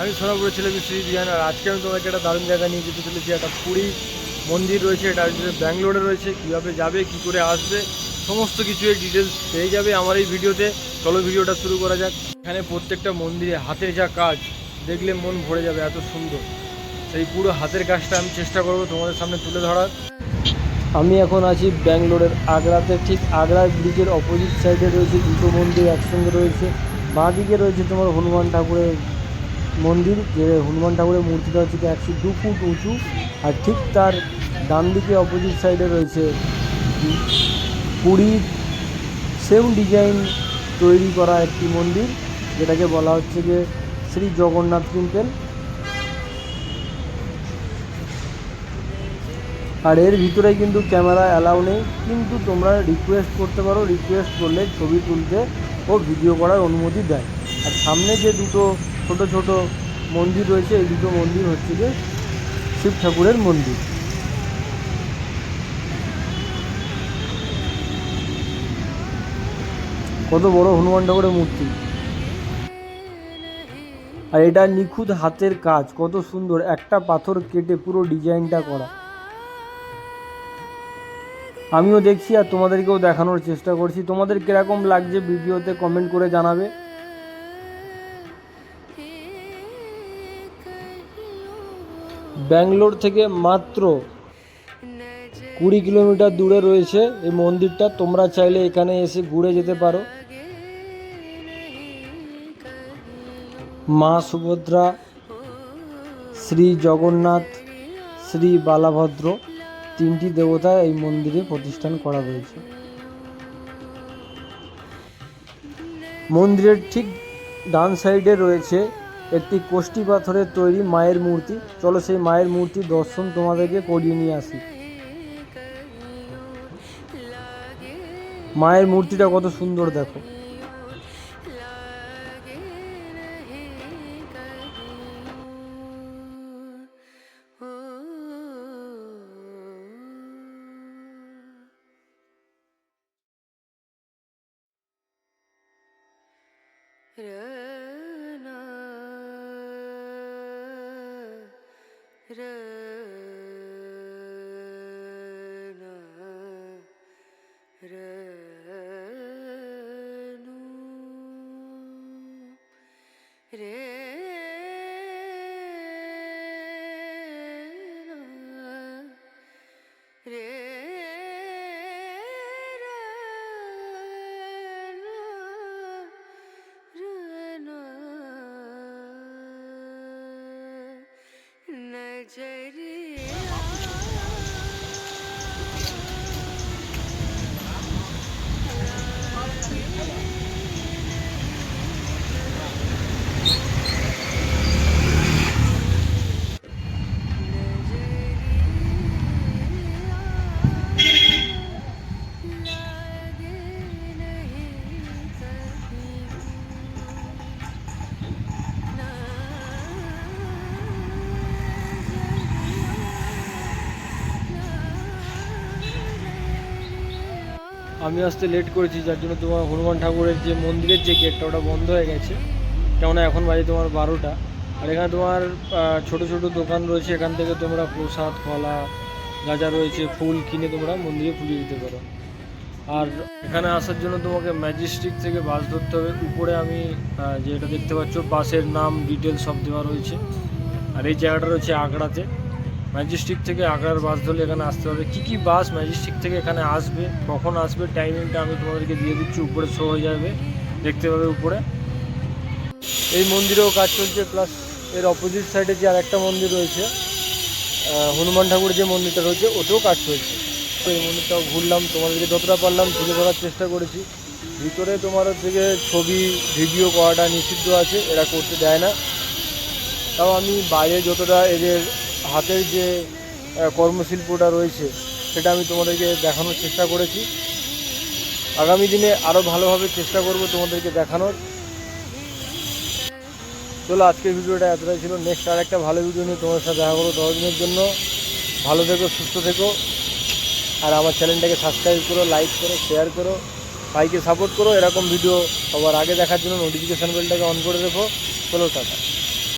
আমি সোনাপুরের ছেলে বিশ্বজিৎ জ্ঞান আর আজকে আমি তোমাকে একটা দারুণ জায়গা নিয়ে যেতে চলেছি, একটা পুরী মন্দির রয়েছে, এটা হচ্ছে ব্যাঙ্গালোরে রয়েছে, কীভাবে যাবে, কী করে আসবে, সমস্ত কিছু ডিটেলস পেয়ে যাবে আমার এই ভিডিওতে। চলো ভিডিওটা শুরু করা যাক। এখানে প্রত্যেকটা মন্দিরে হাতের যা কাজ, দেখলে মন ভরে যাবে, এত সুন্দর। সেই পুরো হাতের কাজটা আমি চেষ্টা করব তোমাদের সামনে তুলে ধরার। আমি এখন আছি ব্যাঙ্গালোরের আগ্রাতে, ঠিক আগ্রা ব্রিজের অপোজিট সাইডে রয়েছে দুটো মন্দির, একসঙ্গে রয়েছে। বাঁ দিকে রয়েছে তোমার হনুমান ঠাকুরের মন্দির, যে হনুমান ঠাকুরের মূর্তিটা হচ্ছে একশো দু ফুট উঁচু, আর ঠিক তার ডান দিকে অপোজিট সাইডে রয়েছে পুরীর সেম ডিজাইন তৈরি করা একটি মন্দির, যেটাকে বলা হচ্ছে যে শ্রী জগন্নাথ টেম্পল। আর এর ভিতরে কিন্তু ক্যামেরা অ্যালাউ নেই, কিন্তু তোমরা রিকোয়েস্ট করতে পারো রিকোয়েস্ট করলে ছবি তুলতে ও ভিডিও করার অনুমতি দেয়। আর সামনে যে দুটো ছোট ছোট মন্দির রয়েছে, এই দুটো মন্দির হচ্ছে যে শিব ঠাকুরের মন্দির। কত বড় হনুমান ঠাকুরের মূর্তি। আর এটা নিখুঁত হাতের কাজ, কত সুন্দর, একটা পাথর কেটে পুরো ডিজাইনটা করা। আমিও দেখছি আর তোমাদেরকেও দেখানোর চেষ্টা করছি। তোমাদের কীরকম লাগছে ভিডিওতে কমেন্ট করে জানাবে। ব্যাঙ্গালোর থেকে মাত্র কুড়ি কিলোমিটার দূরে রয়েছে এই মন্দিরটা। তোমরা চাইলে এখানে এসে ঘুরে যেতে পারো। মা সুভদ্রা, শ্রী জগন্নাথ, শ্রী বালাভদ্র তিনটি দেবতা এই মন্দিরে প্রতিষ্ঠান করা হয়েছে। মন্দিরের ঠিক ডান সাইডে রয়েছে একটি কোষ্টি পাথরের তৈরি মায়ের মূর্তি। চলো সেই মায়ের মূর্তি দর্শন তোমাদেরকে করিয়ে নিয়ে আসি। মায়ের মূর্তিটা কত সুন্দর, দেখো। J. আমি আসতে লেট করেছি, যার জন্য তোমার হনুমান ঠাকুরের যে মন্দিরের যে গেটটা ওটা বন্ধ হয়ে গেছে। কেননা এখন বাজে তোমার বারোটা। আর এখানে তোমার ছোট ছোট দোকান রয়েছে, এখান থেকে তোমরা প্রসাদ, কলা, গাজা রয়েছে, ফুল কিনে তোমরা মন্দিরে ফুলিয়ে দিতে পারো। আর এখানে আসার জন্য তোমাকে ম্যাজিস্ট্রিক থেকে বাস ধরতে হবে। উপরে আমি যেটা দেখতে পাচ্ছ বাসের নাম ডিটেলস সব দেওয়া রয়েছে। আর এই জায়গাটা রয়েছে আগ্রাতে। ম্যাজিস্ট্রিক থেকে আগ্রার বাস ধরলে এখানে আসতে হবে। কী কী বাস ম্যাজিস্ট্রিক থেকে এখানে আসবে? কখন আসবে? টাইমিংটা আমি তোমাদেরকে দিয়ে দিচ্ছি। উপরে শো হয়ে যাবে। দেখতে পাবে উপরে। এই মন্দিরেও কাজ চলছে। প্লাস এর অপোজিট সাইডে যে আরেকটা মন্দির রয়েছে হনুমান ঠাকুর যে মন্দিরটা রয়েছে, ওতেও কাজ চলছে। তো এই মন্দিরটাও ঘুরলাম, তোমাদেরকে যতটা পারলাম তুলে ধরার চেষ্টা করেছি। ভিতরে তোমার গিয়ে ছবি ভিডিও করাটা নিষিদ্ধ আছে। এরা করতে দেয় না। তাও আমি বাইরে যতটা এদের হাতের যে কর্মশিল্পটা রয়েছে, সেটা আমি তোমাদেরকে দেখানোর চেষ্টা করেছি। আগামী দিনে আরও ভালোভাবে চেষ্টা করব তোমাদেরকে দেখানোর। চলো, আজকের ভিডিওটা এতটাই ছিল। নেক্সট আর একটা ভালো ভিডিও নিয়ে তোমার সাথে দেখা করব ততদিনের জন্য। ভালো থেকো, সুস্থ থেকো। আর আমার চ্যানেলটাকে সাবস্ক্রাইব করো লাইক করো শেয়ার করো। ভাইকে সাপোর্ট করো। এরকম ভিডিও সবার আগে দেখার জন্য নোটিফিকেশান বেলটাকে অন করে রেখো। চলো, টাটা।